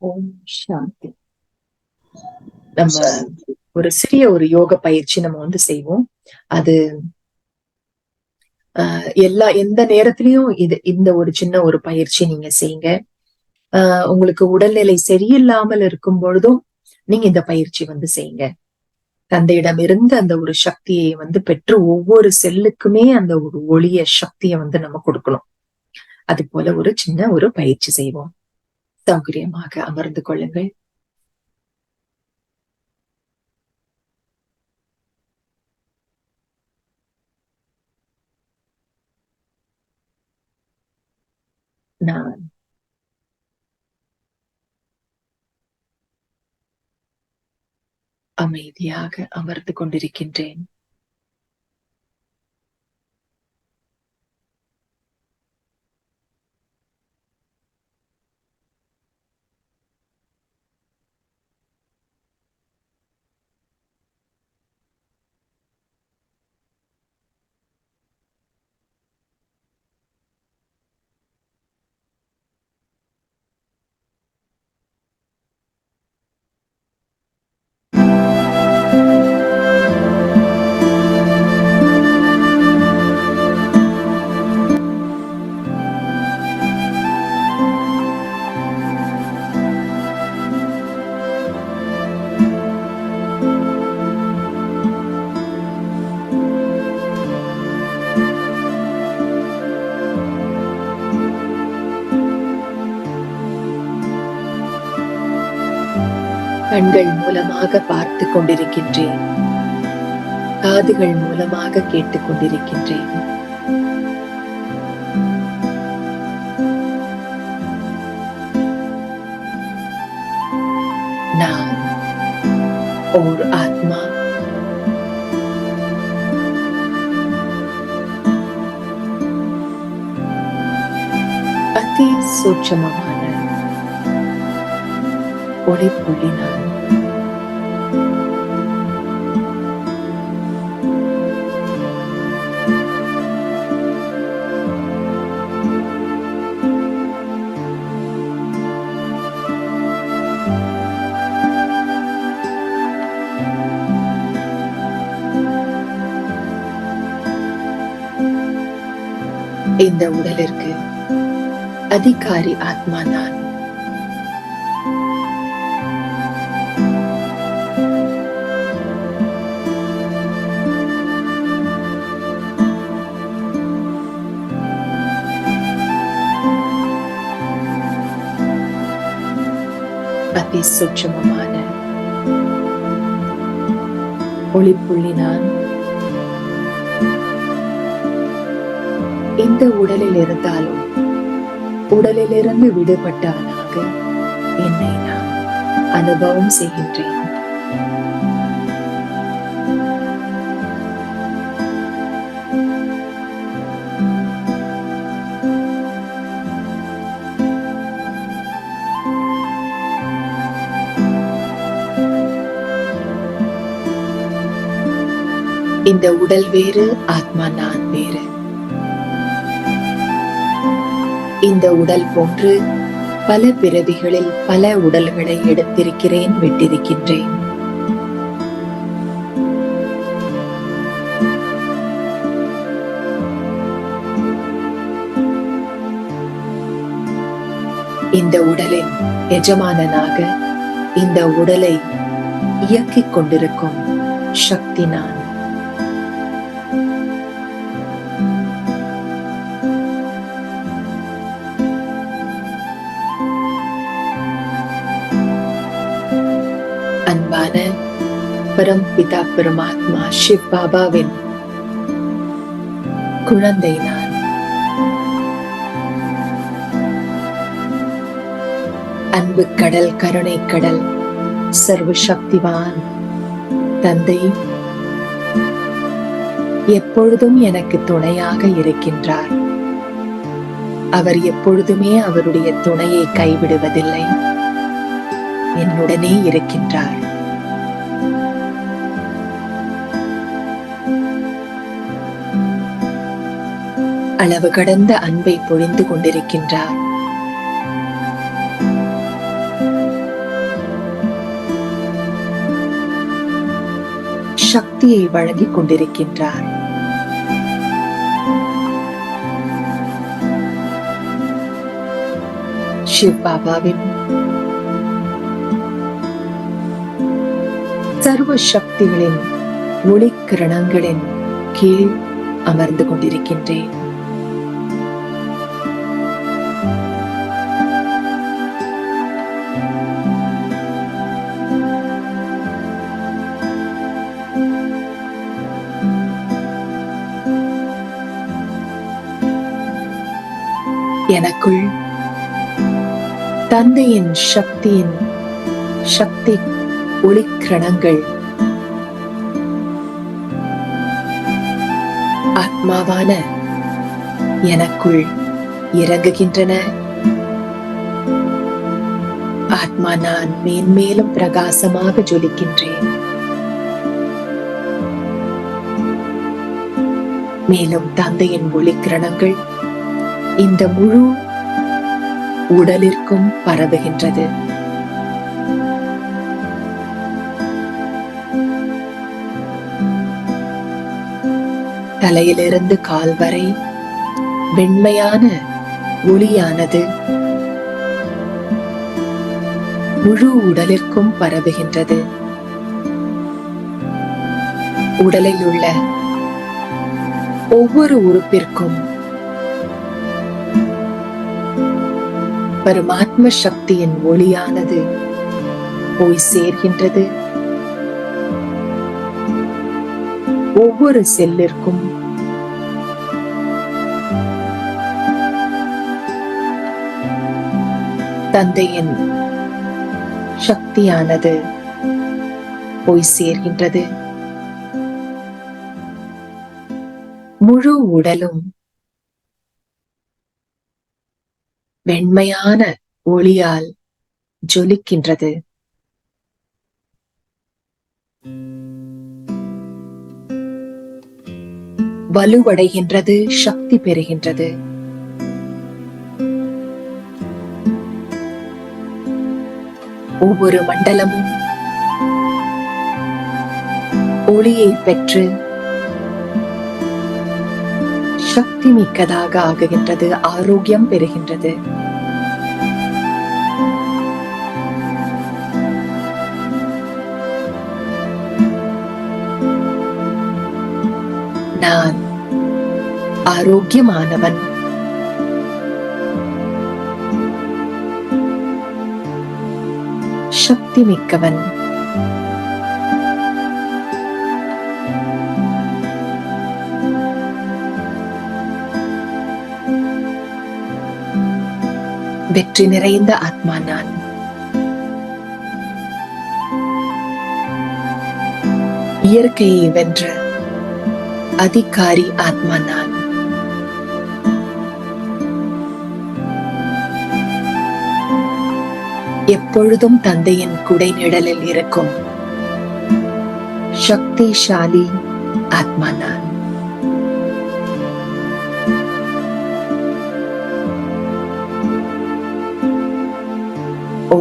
ஓம் சாந்தி நம்ம ஒரு சிறிய ஒரு யோக பயிற்சி நம்ம வந்து செய்வோம். அது ஆஹ் எல்லா எந்த நேரத்திலயும் இது இந்த ஒரு சின்ன ஒரு பயிற்சி நீங்க செய்யுங்க. ஆஹ் உங்களுக்கு உடல்நிலை சரியில்லாமல் இருக்கும் பொழுதும் நீங்க இந்த பயிற்சி வந்து செய்யுங்க. தந்தையிடம் இருந்து அந்த ஒரு சக்தியை வந்து பெற்று ஒவ்வொரு செல்லுக்குமே அந்த ஒரு ஒளிய சக்தியை வந்து நம்ம கொடுக்கணும். அது போல ஒரு சின்ன ஒரு பயிற்சி செய்வோம். சௌகரியமாக அமர்ந்து கொள்ளுங்கள். நான் அமைதியாக அமர்ந்து கொண்டிருக்கின்றேன். கண்கள் மூலமாக பார்த்து கொண்டிருக்கின்றேன். காதுகள் மூலமாக கேட்டுக் கொண்டிருக்கின்றேன். நான் ஓர் ஆத்மா. அதி சூட்சமாக ஒளிப்புள்ளி நான் இந்த உடலிற்கு அதிகாரி ஆத்மா நான் அதி சூட்சமமான ஒளிப்புள்ளி நான் இந்த உடலில் இருந்தாலும் உடலிலிருந்து விடுபட்டவனாக என்னை நான் அனுபவம் செய்கின்றேன். இந்த உடல் வேறு ஆத்மா நான் வேறு. இந்த உடல் போன்று பல பிறவிகளில் பல உடல்களை எடுத்திருக்கிறேன் விட்டிருக்கின்றேன். இந்த உடலின் எஜமானனாக இந்த உடலை இயக்கிக் கொண்டிருக்கும் சக்தி நான். அன்பான பரம் பிதா பரமாத்மா சிவ் பாபாவின் குழந்தை நான். அன்பு கடல் கருணை கடல் சர்வ சக்திவான் தந்தை எப்பொழுதும் எனக்கு துணையாக இருக்கின்றார். அவர் எப்பொழுதுமே அவருடைய துணையை கைவிடுவதில்லை. என்னுடனே இருக்கின்றார். அளவு கடந்த அன்பை பொழிந்து கொண்டிருக்கின்றார். சக்தியை வழங்கிக் கொண்டிருக்கின்றார். சிவ் பாபாவின் சர்வ சக்திகளின் ஒளிக்கிரணங்களின் கீழ் அமர்ந்து கொண்டிருக்கின்றேன். எனக்குள் தந்தையின் சக்தியின் சக்தி ஒளிக்கிரணங்கள். ஆத்மாவான எனக்குள் இறங்குகின்றன. ஆத்மா நான் மேன்மேலும் பிரகாசமாக ஜொலிக்கின்றேன். மேலும் தந்தையின் ஒளிக்கிரணங்கள் இந்த முழு உடலிற்கும் பரவுகின்றது. தலையிலிருந்து கால் வரை வெண்மையான ஒளியானது முழு உடலிற்கும் பரவுகின்றது. உடலில் உள்ள ஒவ்வொரு உறுப்பிற்கும் பரமாத்ம சக்தியின் ஒளியானது போய் சேர்கின்றது. ஒவ்வொரு செல்லிற்கும். தந்தையின் சக்தியானது போய் சேர்கின்றது. முழு உடலும் வெண்மையான ஒளியால் ஜொலிக்கின்றது. வலுவடைகின்றது சக்தி பெறுகின்றது. ஒவ்வொரு மண்டலமும் ஒளியை பெற்று சக்தி மிக்கதாக ஆகுகின்றது ஆரோக்கியம் பெறுகின்றது. நான் ஆரோக்கியமானவன். சக்தி மிக்கவன் வெற்றி நிறைந்த ஆத்மா நான். இயற்கையை வென்ற அதிகாரி ஆத்மா நான் எப்பொழுதும் தந்தையின் குடை நிழலில் இருக்கும் சக்திசாலி ஆத்மா நான் ஓ